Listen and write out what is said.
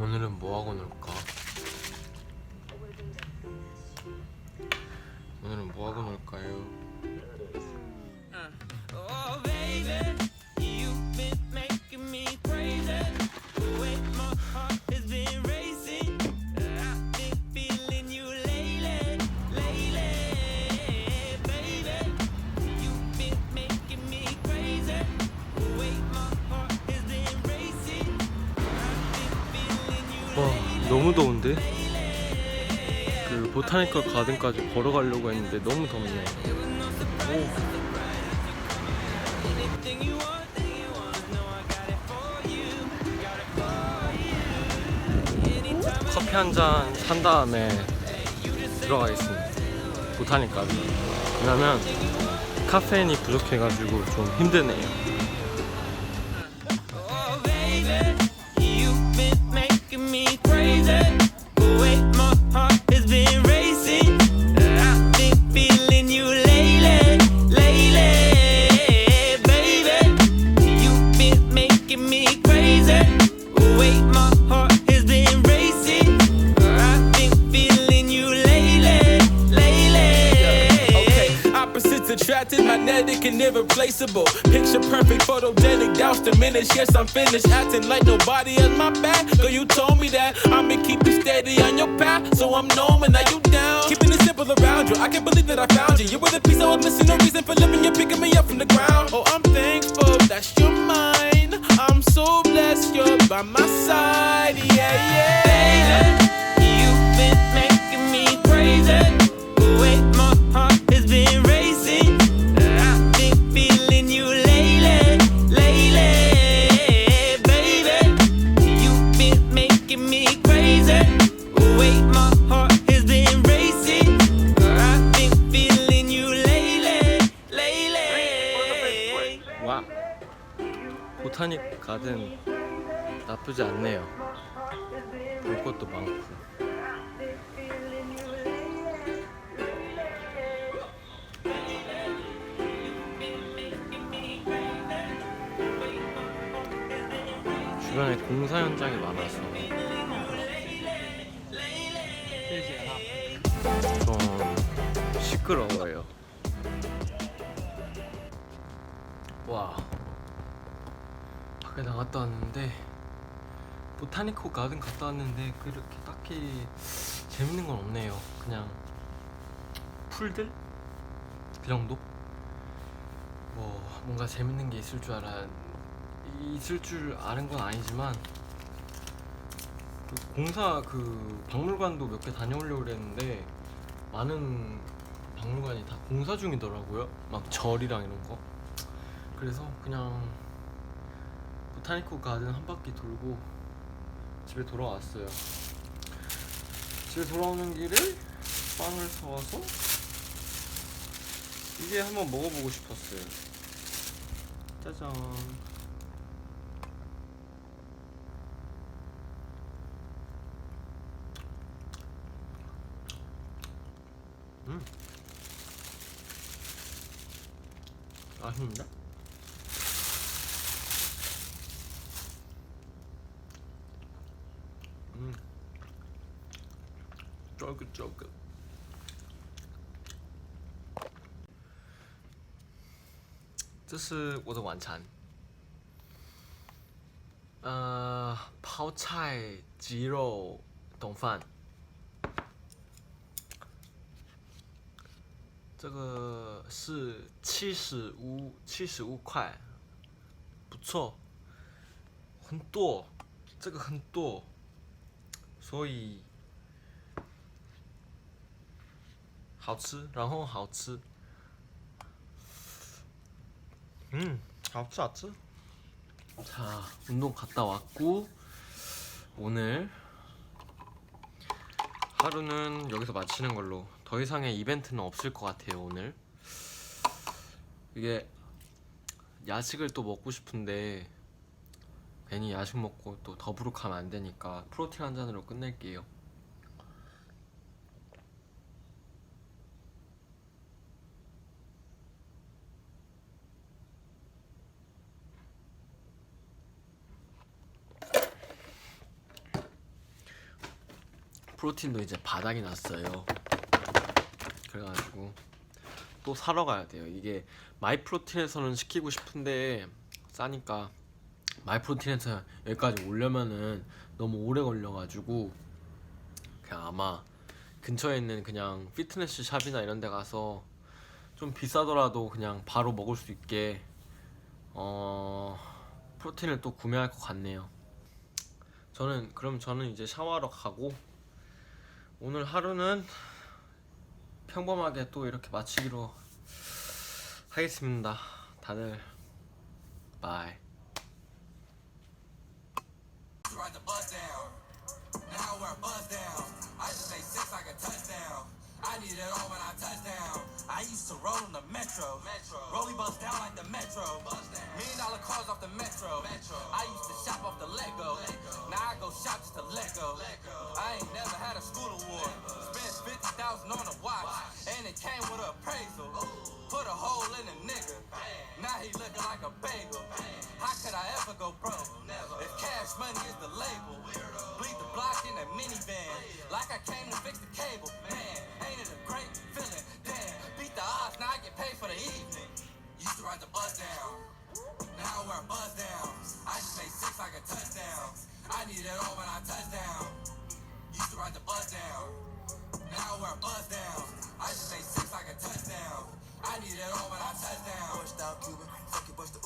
오늘은 뭐 하고 놀까? 오늘은 뭐 하고 놀까요? 너무 더운데? 그 보타니컬 가든까지 걸어가려고 했는데 너무 덥네. 오. 커피 한 잔 산 다음에 들어가겠습니다. 보타니까. 왜냐면 카페인이 부족해가지고 좀 힘드네요. Irreplaceable. Picture perfect, photogenic, doused diminished. Yes, I'm finished acting like nobody has my back. Girl, you told me that I'ma keep you steady on your path, so I'm knowing that you down. Keeping it simple around you. I can't believe that I found you. You were the piece I was missing, no reason for living. You're picking me up from the ground. Oh, I'm thankful that you're mine. I'm so blessed you're by my side. Yeah, yeah. Baby, 보타닉 가든 나쁘지 않네요. 볼 것도 많고. 주변에 공사 현장이 많아서. 좀 시끄러워요. 와 밖에 나갔다 왔는데 보타니코 가든 갔다 왔는데 그렇게 딱히 재밌는 건 없네요. 그냥 풀들? 그 정도? 뭐 뭔가 재밌는 게 있을 줄 알아 있을 줄 아는 건 아니지만 그 공사 그 박물관도 몇 개 다녀오려고 그랬는데 많은 박물관이 다 공사 중이더라고요. 막 절이랑 이런 거. 그래서 그냥 보타니코 가든 한 바퀴 돌고 집에 돌아왔어요. 집에 돌아오는 길에 빵을 사와서 이게 한번 먹어보고 싶었어요. 짜잔. 음. 맛있는데? jog jog 这是我的晚餐。呃泡菜鸡肉冬饭。这个是七十五七十五块。不错。很多。这个很多。所以好吃，然后好吃，嗯，好吃好吃。 자, 운동 갔다 왔고 오늘 하루는 여기서 마치는 걸로 더 이상의 이벤트는 없을 것 같아요 오늘 이게 야식을 또 먹고 싶은데 괜히 야식 먹고 또 더부룩하면 안 되니까 프로틴 한 잔으로 끝낼게요 프로틴도 이제 바닥이 났어요. 그래가지고 또 사러 가야 돼요. 이게 마이프로틴에서는 시키고 싶은데 싸니까 마이프로틴에서 여기까지 오려면은 너무 오래 걸려가지고 그냥 아마 근처에 있는 그냥 피트니스 샵이나 이런 데 가서 좀 비싸더라도 그냥 바로 먹을 수 있게 어 프로틴을 또 구매할 것 같네요. 저는 그럼 저는 이제 샤워하러 가고 오늘 하루는 평범하게 또 이렇게 마치기로 하겠습니다. 다들 바이. Ride the bus down. Now we're buzz down. I just say six like a touchdown. I need it all when I touch down. I used to roll in the metro. Metro. Rolly bust down like the metro. Bust down. Million dollar cars off the metro. Metro. I used to shop off the Lego. Lego. Now I go shop just to let go. Let. I ain't never had a school award. Spent fifty thousand on a watch, and it came with an appraisal. Put a hole in a nigga. Now he looking like a bagel. How could I ever go broke? If cash money is the label, bleed the Like I came to fix the cable. Man, ain't it a great feeling? Damn, beat the odds, now I get paid for the evening. Used to ride the bus down. Now we're buzz down. I just say six like a touchdown. I need it all when I touch down. Used to ride the bus down. Now we're buzz down. I just say six like a touchdown. I need it all when I touch down. Pushed out Cuban, fuck it, bust the